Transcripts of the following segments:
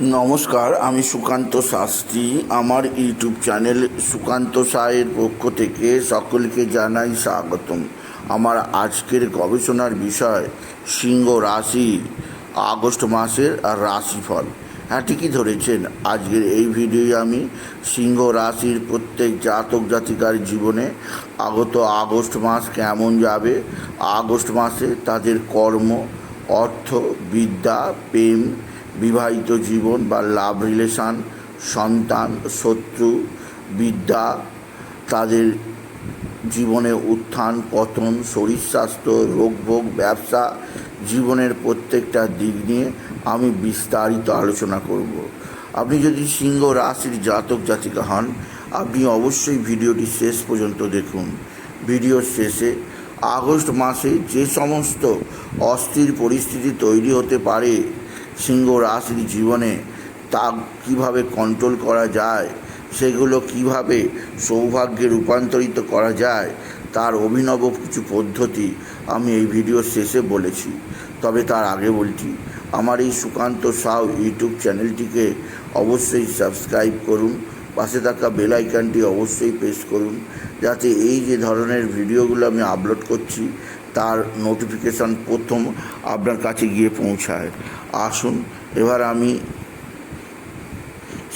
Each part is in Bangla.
নমস্কার, আমি সুকান্ত শাস্ত্রী। আমার ইউটিউব চ্যানেল সুকান্ত সায়ের পক্ষ থেকে সকলকে জানাই স্বাগতম। আমার আজকের গবেষণার বিষয়, সিংহ রাশি, আগস্ট মাসের আর রাশিফল। হ্যাঁ ঠিকই ধরেছেন, আজকের এই ভিডিওয়ে আমি সিংহ রাশির প্রত্যেক জাতক জাতিকার জীবনে আগত আগস্ট মাস কেমন যাবে, আগস্ট মাসে তাদের কর্ম, অর্থ, বিদ্যা, প্রেম বিবাহিত জীবন বা লাভ রিলেশান সন্তান, শত্রু, বিদ্যা, তাদের জীবনে উত্থান, পতন, শরীর স্বাস্থ্য রোগভোগ ব্যবসা, জীবনের প্রত্যেকটা দিক নিয়ে আমি বিস্তারিত আলোচনা করব। আপনি যদি সিংহ রাশির জাতক জাতিকা হন, আপনি অবশ্যই ভিডিওটি শেষ পর্যন্ত দেখুন। ভিডিওর শেষে আগস্ট মাসে যে সমস্ত অস্থির পরিস্থিতি তৈরি হতে পারে সিংহ রাশির জীবনে তা কীভাবে কন্ট্রোল করা যায়, সেগুলো কীভাবে সৌভাগ্যে রূপান্তরিত করা যায়, তার অভিনব কিছু পদ্ধতি আমি এই ভিডিওর শেষে বলেছি। তবে তার আগে বলছি, আমার এই সুকান্ত সাউ ইউটিউব চ্যানেলটিকে অবশ্যই সাবস্ক্রাইব করুন, পাশে থাকা বেল আইকনটি অবশ্যই প্রেস করুন, যাতে এই যে ধরনের ভিডিওগুলো আমি আপলোড করছি তার নোটিফিকেশান প্রথম আপনার কাছে গিয়ে পৌঁছায়। আসুন, এবার আমি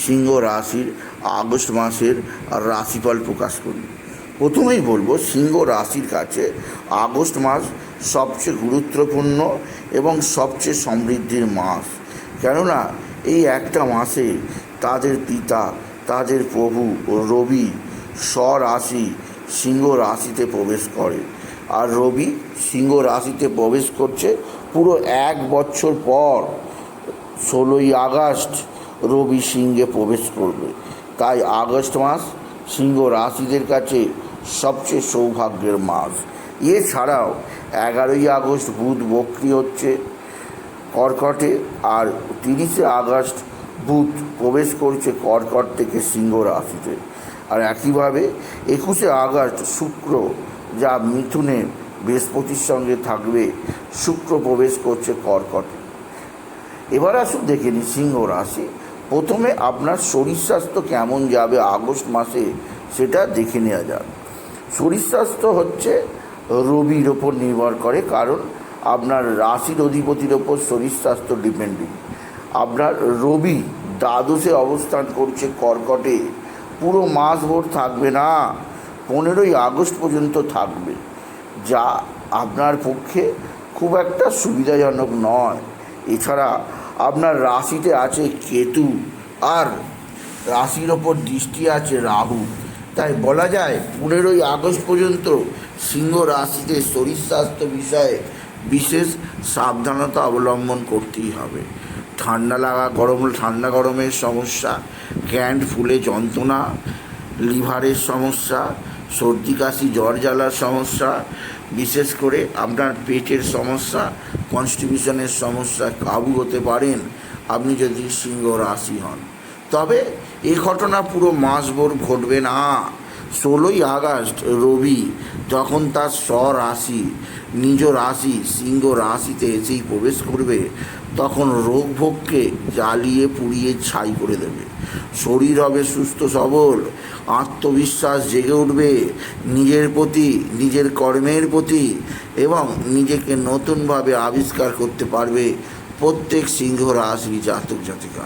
সিংহ রাশির আগস্ট মাসের রাশিফল প্রকাশ করি। প্রথমেই বলব, সিংহ রাশির কাছে আগস্ট মাস সবচেয়ে গুরুত্বপূর্ণ এবং সবচেয়ে সমৃদ্ধির মাস। কেননা, এই একটা মাসে তাদের পিতা, তাদের প্রভু, রবি, স্বরাশি সিংহ রাশিতে প্রবেশ করে। আর রবি সিংহ রাশিতে প্রবেশ করছে পুরো এক বছর পর, ষোলোই আগস্ট রবি সিংহে প্রবেশ করবে। তাই আগস্ট মাস সিংহ রাশিদের কাছে সবচেয়ে সৌভাগ্যের মাস। এছাড়াও এগারোই আগস্ট বুধ বক্রি হচ্ছে, কর্কটে আর তিরিশে আগস্ট বুধ প্রবেশ করছে কর্কট থেকে সিংহ রাশিতে। আর একইভাবে একুশে আগস্ট শুক্র যা মিথুনে বৃহস্পতির সঙ্গে থাকবে, শুক্র প্রবেশ করছে কর্কটে। এবার আসুন দেখে নিই সিংহ রাশি। প্রথমে আপনার শরীর স্বাস্থ্য কেমন যাবে আগস্ট মাসে সেটা দেখে নেওয়া যাক। শরীর স্বাস্থ্য হচ্ছে রবির ওপর নির্ভর করে, কারণ আপনার রাশির অধিপতির ওপর শরীর স্বাস্থ্য ডিপেন্ডিং আপনার রবি দ্বাদশে অবস্থান করছে কর্কটে। পুরো মাস ভোর থাকবে না। পনেরোই আগস্ট পর্যন্ত থাকবে, যা আপনার পক্ষে খুব একটা সুবিধাজনক নয়। এছাড়া আপনার রাশিতে আছে কেতু আর রাশির ওপর দৃষ্টি আছে রাহু। তাই বলা যায়, পনেরোই আগস্ট পর্যন্ত সিংহ রাশিতে শরীর স্বাস্থ্য বিষয়ে বিশেষ সাবধানতা অবলম্বন করতেই হবে। ঠান্ডা লাগা গরম, ঠান্ডা গরমের সমস্যা গ্যান্ড ফুলে যন্ত্রণা, লিভারের সমস্যা সর্দি, কাশি, জ্বর জ্বালার সমস্যা, বিশেষ করে আপনার পেটের সমস্যা কনস্টিটিউশনের সমস্যা কাবু হতে পারেন। আপনি যদি সিংহ রাশি হন। তবে এই ঘটনা পুরো মাসভর ঘটবে না। ষোলোই আগস্ট রবি, যখন তার স্বরাশি, নিজ রাশি, সিংহ রাশিতে এসেই প্রবেশ করবে, তখন রোগ ভোগকে জ্বালিয়ে পুড়িয়ে ছাই করে দেবে। শরীর হবে সুস্থ সবল, আত্মবিশ্বাস জেগে উঠবে, নিজের প্রতি, নিজের কর্মের প্রতি এবং নিজেকে নতুনভাবে আবিষ্কার করতে পারবে প্রত্যেক সিংহ রাশি জাতক জাতিকা।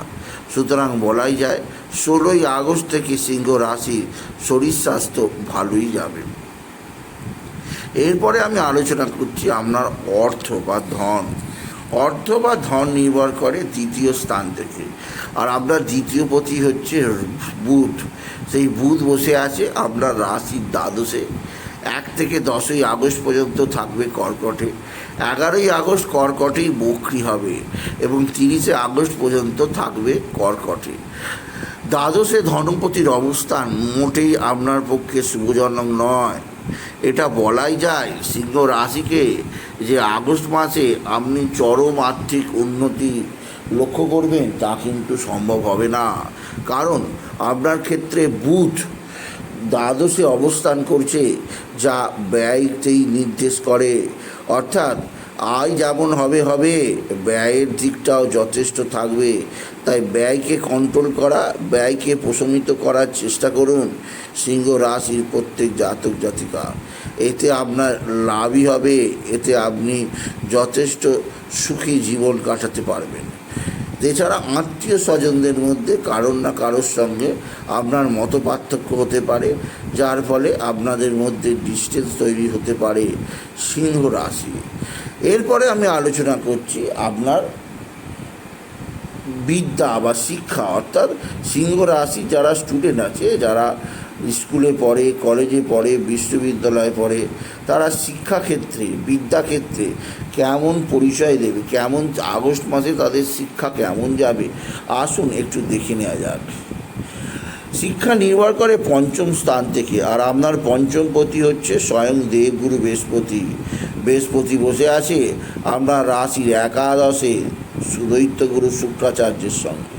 সুতরাং বলাই যায় ষোলোই আগস্ট থেকে সিংহ রাশি শরীর স্বাস্থ্য ভালোই যাবে। এরপরে আমি আলোচনা করছি আপনার অর্থ বা ধন। অর্থ বা ধন নির্ভর করে দ্বিতীয় স্থান থেকে। আর আপনার দ্বিতীয় পতি হচ্ছে বুধ। সেই বুধ বসে আছে আপনার রাশির দ্বাদশে। এক থেকে দশই আগস্ট পর্যন্ত থাকবে কর্কটে। এগারোই আগস্ট কর্কটেই বক্রি হবে এবং তিরিশে আগস্ট পর্যন্ত থাকবে কর্কটে। দ্বাদশে ধনপতির অবস্থান মোটেই আপনার পক্ষে শুভজনক নয়। এটা বলাই যায় সিংহ রাশিকে যে আগস্ট মাসে আপনি চরম আর্থিক উন্নতি লক্ষ্য করবেন, তা কিন্তু সম্ভব হবে না। কারণ আপনার ক্ষেত্রে বুধ দ্বাদশে অবস্থান করছে, যা ব্যয়তেই নির্দেশ করে। অর্থাৎ আয় যেমন হবে হবে, ব্যয়ের দিকটাও যথেষ্ট থাকবে। তাই ব্যয়কে কন্ট্রোল করা, ব্যয়কে প্রশমিত করার চেষ্টা করুন সিংহ রাশির প্রত্যেক জাতক জাতিকা। এতে আপনার লাভই হবে, এতে আপনি যথেষ্ট সুখী জীবন কাটাতে পারবেন। এছাড়া আত্মীয় স্বজনদের মধ্যে কারোর না কারোর সঙ্গে আপনার মত পার্থক্য হতে পারে, যার ফলে আপনাদের মধ্যে ডিস্টেন্স তৈরি হতে পারে সিংহ রাশি। এরপরে আমি আলোচনা করছি আপনার বিদ্যা বা শিক্ষা, অর্থাৎ সিংহ রাশি যারা স্টুডেন্ট আছে, যারা স্কুলে পড়ে কলেজে পড়ে, বিশ্ববিদ্যালয়ে পড়ে, তারা শিক্ষাক্ষেত্রে, বিদ্যাক্ষেত্রে কেমন পরিচয় দেবে? কেমন আগস্ট মাসে তাদের শিক্ষা কেমন যাবে? আসুন একটু দেখে নেওয়া যাক। শিক্ষা নির্ভর করে পঞ্চম স্থান থেকে। আর আপনার পঞ্চমপতি হচ্ছে স্বয়ং দেবগুরু বৃহস্পতি। বৃহস্পতি বসে আছে আপনার রাশির একাদশে সুদৈত্য গুরু শুক্রাচার্যের সঙ্গে।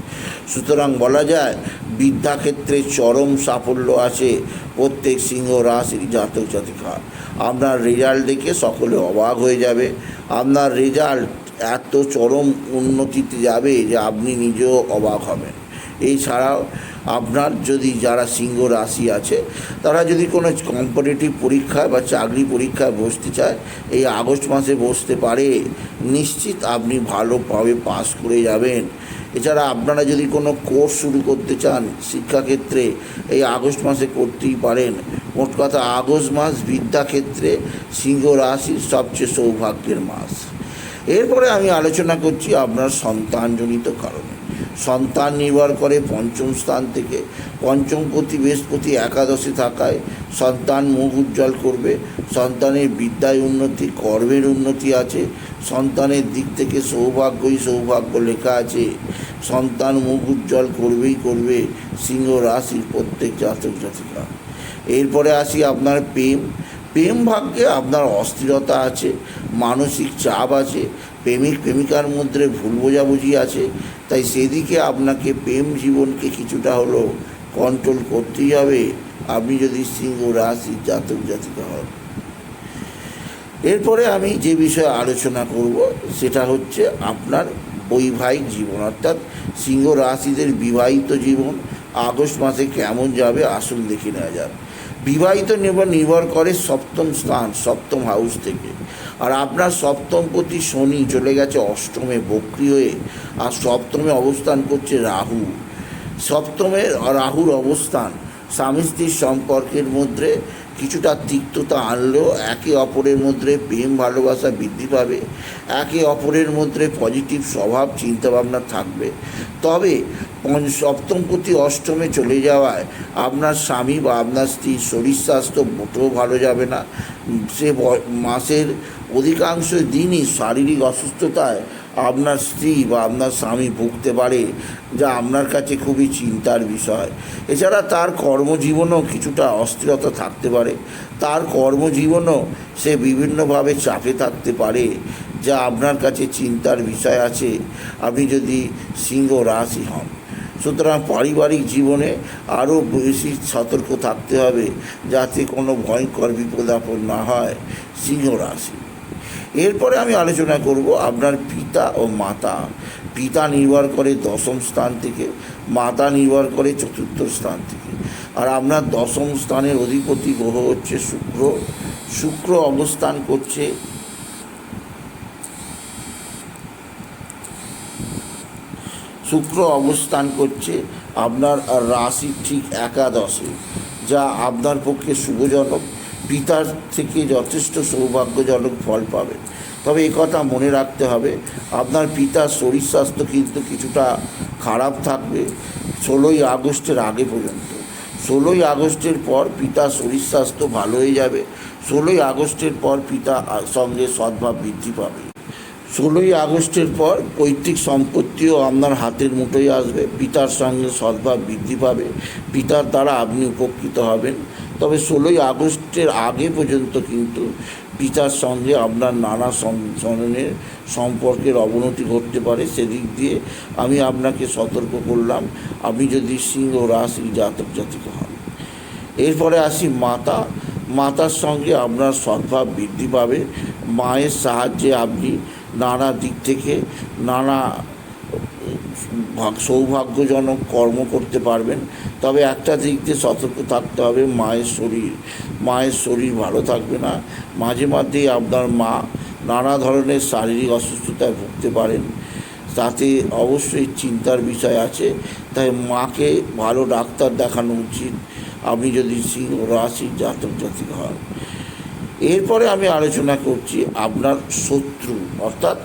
সুতরাং বলা যায়, বিদ্যাক্ষেত্রে চরম সাফল্য আছে প্রত্যেক সিংহ রাশির জাতক জাতিকা আপনার রেজাল্ট দেখে সকলে অবাক হয়ে যাবে। আপনার রেজাল্ট এত চরম উন্নতিতে যাবে যে আপনি নিজেও অবাক হবেন। এছাড়াও আপনার যদি যারা সিংহ রাশি আছে, তারা যদি কোনো কম্পিটিটিভ পরীক্ষায় বা চাকরি পরীক্ষায় বসতে চায়, এই আগস্ট মাসে বসতে পারে। নিশ্চিত আপনি ভালোভাবে পাস করে যাবেন। এছাড়া আপনারা যদি কোনো কোর্স শুরু করতে চান শিক্ষাক্ষেত্রে, এই আগস্ট মাসে করতেই পারেন। মোট কথা, আগস্ট মাস বিদ্যাক্ষেত্রে সিংহ রাশির সবচেয়ে সৌভাগ্যের মাস। এরপরে আমি আলোচনা করছি আপনার সন্তানজনিত কারণে সন্তান নির্ভর করে পঞ্চম স্থান থেকে। পঞ্চম প্রতি বৃহস্পতি একাদশে থাকায় সন্তান মুখ উজ্জ্বল করবে। সন্তানের বিদ্যায় উন্নতি, কর্মের উন্নতি আছে। সন্তানের দিক থেকে সৌভাগ্যই সৌভাগ্য লেখা আছে। সন্তান মুখ উজ্জ্বল করবেই করবে সিংহ রাশির প্রত্যেক জাতক জাতিকা। এরপরে আসি আপনার প্রেম। প্রেম ভাগ্যে আপনার অস্থিরতা আছে, মানসিক চাপ আছে, প্রেমিক, প্রেমিকার মধ্যে ভুল বোঝাবুঝি আছে তাই সেদিকে আপনাকে প্রেম জীবনকে কিছুটা হলো কন্ট্রোল করতেই হবে। আপনি যদি সিংহ, রাশি, জাতক, জাতিকা হন। এরপরে আমি যে বিষয়ে আলোচনা করব, সেটা হচ্ছে আপনার বৈবাহিক জীবন। অর্থাৎ সিংহ রাশিদের বিবাহিত জীবন আগস্ট মাসে কেমন যাবে, আসুন দেখে নেওয়া যাক। বিবাহিত নির্ভর নির্ভর করে সপ্তম স্থান, সপ্তম হাউস থেকে। আর আপনার সপ্তম প্রতি শনি চলে গেছে অষ্টমে বক্রি হয়ে, আর সপ্তমে অবস্থান করছে রাহু। সপ্তমে রাহুর অবস্থান, স্বামী স্ত্রীর সম্পর্কের মধ্যে কিছুটা তিক্ততা আনলেও একে অপরের মধ্যে প্রেম ভালোবাসা বৃদ্ধি পাবে, একে অপরের মধ্যে পজিটিভ স্বভাব চিন্তাভাবনা থাকবে। তবে পঞ্চ, সপ্তম প্রতি অষ্টমে চলে যাওয়ায় আপনার স্বামী বা আপনার স্ত্রীর শরীর স্বাস্থ্য মোটেও ভালো যাবে না। সে মাসের অধিকাংশ দিনই শারীরিক অসুস্থতায় আপনার স্ত্রী বা আপনার স্বামী ভুগতে পারে, যা আপনার কাছে খুবই চিন্তার বিষয়। এছাড়া তার কর্মজীবনেও কিছুটা অস্থিরতা থাকতে পারে। তার কর্মজীবনও সে বিভিন্নভাবে চাপে থাকতে পারে, যা আপনার কাছে চিন্তার বিষয় আছে। আপনি যদি সিংহ রাশি হন, সুতরাং পারিবারিক জীবনে আরও বেশি সতর্ক থাকতে হবে, যাতে কোনো ভয়ঙ্কর বিপদাপদ না হয় সিংহ রাশি। এরপরে আমি আলোচনা করব আপনার পিতা ও মাতা। পিতা নির্ভর করে দশম স্থান থেকে, মাতা নির্ভর করে চতুর্থ স্থান থেকে। আর আপনার দশম স্থানের অধিপতি গ্রহ হচ্ছে শুক্র। শুক্র অবস্থান করছে শুক্র অবস্থান করছে আপনার রাশি ঠিক একাদশে, যা আপনার পক্ষে শুভজনক। পিতার থেকে যথেষ্ট সৌভাগ্যজনক ফল পাবেন। তবে এ কথা মনে রাখতে হবে, আপনার পিতার শরীর স্বাস্থ্য কিন্তু কিছুটা খারাপ থাকবে ষোলোই আগস্টের আগে পর্যন্ত। ষোলোই আগস্টের পর পিতার শরীর স্বাস্থ্য ভালো হয়ে যাবে, ষোলোই আগস্টের পর পিতা সঙ্গে সদ্ভাব বৃদ্ধি পাবে। ষোলোই আগস্টের পর পৈতৃক সম্পত্তিও আপনার হাতের মুঠোয় আসবে, পিতার সঙ্গে সদ্ভাব বৃদ্ধি পাবে, পিতার দ্বারা আপনি উপকৃত হবেন। তবে ষোলোই আগস্টের আগে পর্যন্ত কিন্তু পিতার সঙ্গে আপনার নানা ধরনের সম্পর্কের অবনতি ঘটতে পারে। সেদিক দিয়ে আমি আপনাকে সতর্ক করলাম, আপনি যদি সিংহ রাশি জাতক জাতিকা হন। এরপরে আসি মাতা। মাতার সঙ্গে আপনার সদ্ভাব বৃদ্ধি পাবে। মায়ের সাহায্যে আপনি নানা দিক থেকে নানা সৌভাগ্যজনক কর্ম করতে পারবেন। তবে একটা দিক দিয়ে সতর্ক থাকতে হবে, মায়ের শরীর। মায়ের শরীর ভালো থাকবে না। মাঝে মধ্যেই আপনার মা নানা ধরনের শারীরিক অসুস্থতায় ভুগতে পারেন। তাতে অবশ্যই চিন্তার বিষয় আছে। তাই মাকে ভালো ডাক্তার দেখানো উচিত। আপনি যদি সিংহ রাশির জাতক জাতিক হন। এরপরে আমি আলোচনা করছি আপনার শত্রু, অর্থাৎ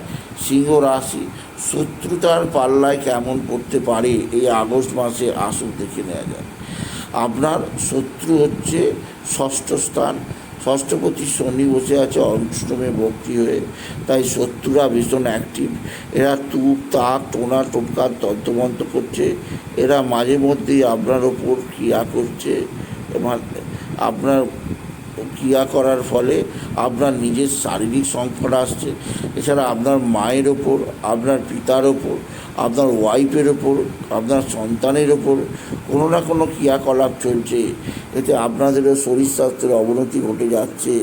সিংহ রাশি। শত্রুতার পাল্লায় কেমন পড়তে পারে এই আগস্ট মাসে আসুক দেখে নেওয়া যায় আপনার শত্রু হচ্ছে ষষ্ঠ স্থান। ষষ্ঠপতি শনি বসে আছে, অষ্টমে ভক্তি হয়ে। তাই শত্রুরা ভীষণ অ্যাক্টিভ এরা তুপ, তাক, টোনা, টোপকার তন্ত্রমন্ত্র করছে। এরা মাঝে মধ্যেই আপনার ওপর ক্রিয়া করছে। আপনার ক্রিয়া করার ফলে আপনার নিজের শারীরিক সংকট আসছে। এছাড়া আপনার মায়ের ওপর, আপনার পিতার ওপর, আপনার ওয়াইফের ওপর, আপনার সন্তানের ওপর কোনো না কোনো ক্রিয়াকলাপ চলছে। এতে আপনাদেরও শরীর স্বাস্থ্যের অবনতি ঘটে যাচ্ছে।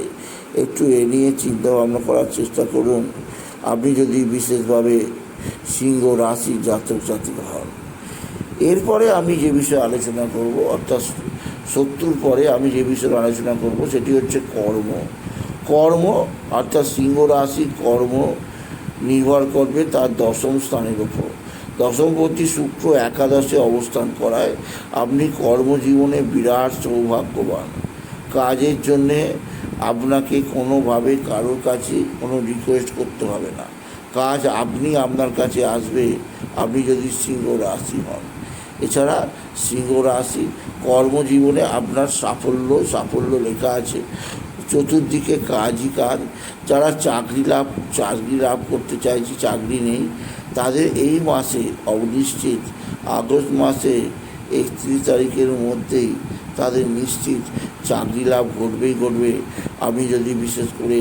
একটু এ নিয়ে চিন্তা ভাবনা করার চেষ্টা করুন। আপনি যদি বিশেষভাবে সিংহ রাশি জাতক জাতিক হন। এরপরে আমি যে বিষয়ে আলোচনা করব, অর্থাৎ শত্রুর পরে আমি যে বিষয়ে আলোচনা করব, সেটি হচ্ছে কর্ম। কর্ম, অর্থাৎ সিংহ রাশি কর্ম নির্ভর করবে তার দশম স্থানের উপর। দশমপতি শুক্র একাদশে অবস্থান করায় আপনি কর্মজীবনে বিরাট সৌভাগ্যবান। কাজের জন্যে আপনাকে কোনোভাবে কারোর কাছে কোনো রিকোয়েস্ট করতে হবে না। কাজ আপনি আপনার কাছে আসবে, আপনি যদি সিংহ রাশি হন। এছাড়া সিংহ রাশি কর্মজীবনে আপনার সাফল্য সাফল্য লেখা আছে। চতুর্দিকে কাজই কাজ। যারা চাকরি লাভ চাকরি লাভ করতে চাইছে, চাকরি নেই, তাদের এই মাসে অনিশ্চিত আগস্ট মাসে একত্রিশ তারিখের মধ্যেই তাদের নিশ্চিত চাকরি লাভ ঘটবেই ঘটবে। আমি যদি বিশেষ করে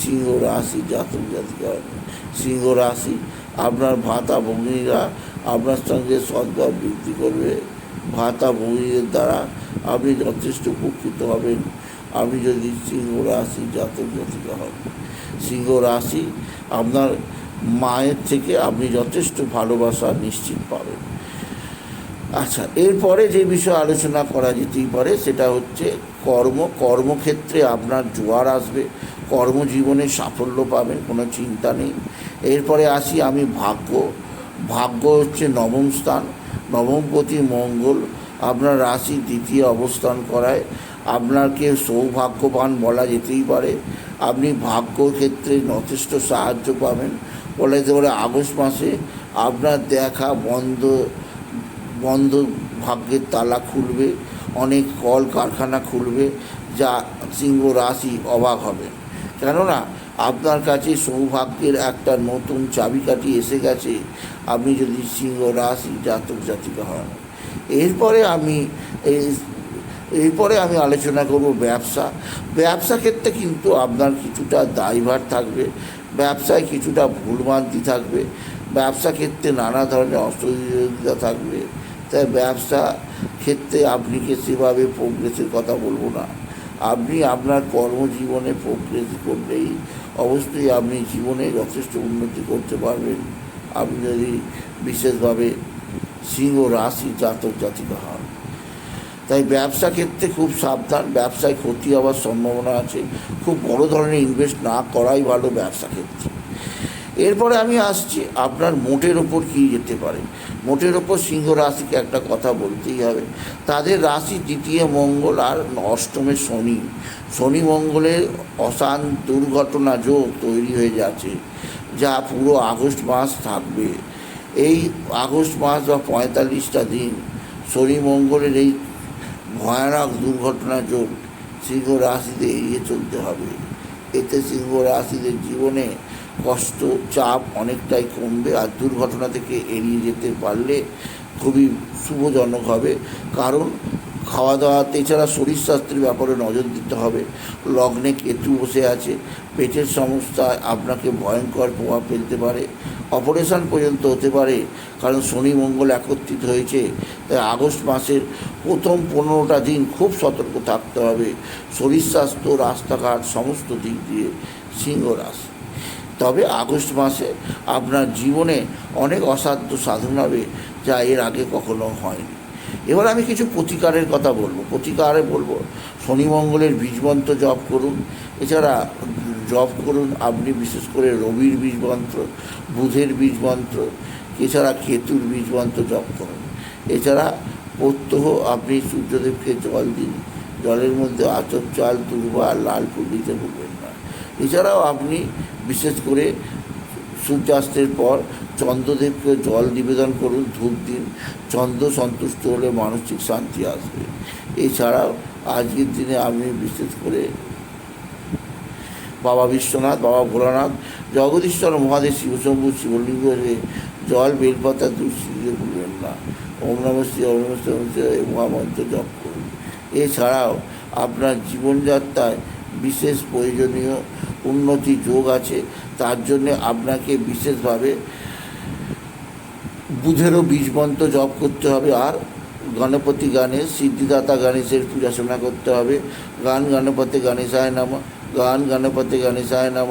সিংহ রাশি জাতক জাতিকা, সিংহ রাশি, আপনার ভাতা ভগ্নীরা আপনার সঙ্গে সদ্ভাব বৃদ্ধি করবে। ভাতা ভগ্নীদের দ্বারা আপনি যথেষ্ট উপকৃত হবেন। আপনি যদি সিংহ রাশি জাতক জাতিকা হন, সিংহ রাশি আপনার মায়ের থেকে আপনি যথেষ্ট ভালোবাসা নিশ্চিত পাবেন। আচ্ছা এরপরে যে বিষয়ে আলোচনা করা যেতেই পারে সেটা হচ্ছে কর্ম। কর্মক্ষেত্রে আপনার জোয়ার আসবে, কর্মজীবনে সাফল্য পাবেন, কোনো চিন্তা নেই। এরপরে আসি আমি ভাগ্য। ভাগ্য হচ্ছে নবম স্থান নবমপতি মঙ্গল। আপনার রাশি দ্বিতীয় অবস্থান করায়। আপনাকে সৌভাগ্যবান বলা যেতেই পারে। আপনি ভাগ্য ক্ষেত্রে যথেষ্ট সাহায্য পাবেন। বলা যেতে পারে আগস্ট মাসে আপনার দেখা বন্ধ বন্ধ ভাগ্যের তালা খুলবে। অনেক কল কারখানা খুলবে, যা সিংহ রাশি অবাক হবে। কেননা আপনার কাছে সৌভাগ্যের একটা নতুন চাবিকাঠি এসে গেছে। আপনি যদি সিংহ রাশি জাতক জাতিকা হন। এরপরে আমি এরপরে আমি আলোচনা করব ব্যবসা। ব্যবসা ক্ষেত্রে কিন্তু আপনার কিছুটা দায়ভার থাকবে। ব্যবসায় কিছুটা ভুলভ্রান্তি থাকবে। ব্যবসা ক্ষেত্রে নানা ধরনের অসুবিধা থাকবে। তাই ব্যবসা ক্ষেত্রে আপনি কি সেভাবে প্রোগ্রেসের কথা বলব না। আপনি আপনার কর্মজীবনে প্রোগ্রেস করলেই অবশ্যই আপনি জীবনে যথেষ্ট উন্নতি করতে পারবেন। আপনি যদি বিশেষভাবে সিংহ রাশি জাতক জাতিক হন। তাই ব্যবসা ক্ষেত্রে খুব সাবধান, ব্যবসায় ক্ষতি হওয়ার সম্ভাবনা আছে। খুব বড় ধরনের ইনভেস্ট না করাই ভালো ব্যবসা ক্ষেত্রে। এরপরে আমি আসছি, আপনার মোটের ওপর কী যেতে পারে? মোটের ওপর সিংহ রাশিকে একটা কথা বলতেই হবে। তাদের রাশি দ্বিতীয় মঙ্গল আর অষ্টমে শনি। শনি মঙ্গলের অশান দুর্ঘটনা যোগ তৈরি হয়ে যাচ্ছে, যা পুরো আগস্ট মাস থাকবে। এই আগস্ট মাস বা পঁয়তাল্লিশটা দিন শনি মঙ্গলের এই ভয়ানক দুর্ঘটনা যোগ সিংহ রাশিতে এড়িয়ে চলতে হবে। এতে সিংহ রাশিদের জীবনে কষ্ট, চাপ অনেকটাই কমবে আর দুর্ঘটনা থেকে এড়িয়ে যেতে পারলে খুবই শুভজনক হবে। কারণ খাওয়া দাওয়া এছাড়া শরীর স্বাস্থ্যের ব্যাপারে নজর দিতে হবে। লগ্নে কেতু বসে আছে, পেটের সমস্যায় আপনাকে ভয়ঙ্কর প্রভাব ফেলতে পারে। অপারেশন পর্যন্ত হতে পারে, কারণ শনি মঙ্গল একত্রিত হয়েছে। তাই আগস্ট মাসের প্রথম পনেরোটা দিন খুব সতর্ক থাকতে হবে। শরীর স্বাস্থ্য, রাস্তাঘাট, সমস্ত দিক দিয়ে সিংহ তবে আগস্ট মাসে আপনার জীবনে অনেক অসাধ্য সাধন হবে, যা এর আগে কখনো হয়নি। এবার আমি কিছু প্রতিকারের কথা বলব। প্রতিকারে বলব, শনি মঙ্গলের বীজমন্ত্র জপ করুন। এছাড়া জপ করুন, আপনি বিশেষ করে রবির বীজমন্ত্র বুধের বীজমন্ত্র এছাড়া কেতুর বীজমন্ত্র জপ করুন। এছাড়া প্রত্যহ আপনি সূর্যদেবকে জল দিন। জলের মধ্যে আচর চাল দুর্বা লাল ফুল দিতে ভুলবেন না। এছাড়াও আপনি বিশেষ করে সূর্যাস্তের পর চন্দ্রদেবকে জল নিবেদন করুন, ধূপ দিন, চন্দ্র সন্তুষ্ট হলে মানসিক শান্তি আসবে। এছাড়াও আজকের দিনে আপনি বিশেষ করে বাবা বিশ্বনাথ, বাবা ভোলানাথ, জগদীশ্বর মহাদেব শিবশম্ভু শিবলিঙ্গকে জল, বেলপাতা দুশ্চিতে ভুলবেন না। ওম নম শ্রী, ওম নম শ্রী, ওম শ্রী, এই মহামন্ত্র জপ করুন। এছাড়াও আপনার জীবনযাত্রায় বিশেষ প্রয়োজনীয় উন্নতি যোগ আছে, তার জন্যে আপনাকে বিশেষভাবে বুধেরও বীজমন্ত্র জপ করতে হবে, আর গণপতি গানে সিদ্ধিদাতা গণেশের পূজাশোনা করতে হবে। গান গণপতি গণেশায় নাম, গান গণপতি গণেশায় নাম,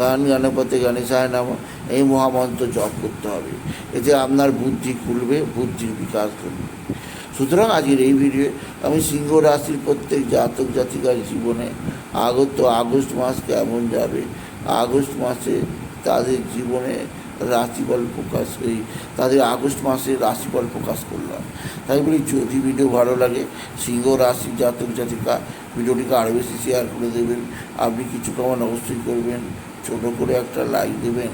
গান গণপতি গণেশায় নাম, এই মহামন্ত্র জপ করতে হবে। এতে আপনার বুদ্ধি খুলবে, বুদ্ধির বিকাশ করবে সুতরাং আজকের এই ভিডিও আমি সিংহ রাশির প্রত্যেক জাতক জাতিকার জীবনে আগত আগস্ট মাস কেমন যাবে? আগস্ট মাসে তাদের জীবনে রাশিফল প্রকাশ, এই তাদের আগস্ট মাসে রাশিফল প্রকাশ করলাম। তাই বলি, যদি ভিডিও ভালো লাগে, সিংহ রাশি, জাতক, জাতিকা, ভিডিওটিকে আরও বেশি শেয়ার করে দেবেন। আপনি কিছু কমান অবশ্যই করবেন, ছোটো করে একটা লাইক দেবেন।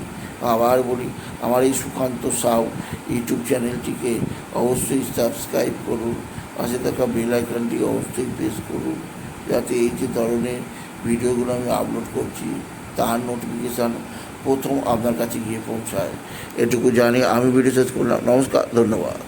আবার বলি, আমার এই সুকান্ত সাউ ইউটিউব চ্যানেলটিকে অবশ্যই সাবস্ক্রাইব করুন। পাশে থাকা বেল অবশ্যই প্রেস করুন, যাতে এই যে ধরনের ভিডিওগুলো আমি আপলোড করছি, তার নোটিফিকেশান প্রথম আপনার কাছে গিয়ে পৌঁছায়। এটুকু জানি আমি ভিডিও শেষ করলাম। নমস্কার ধন্যবাদ।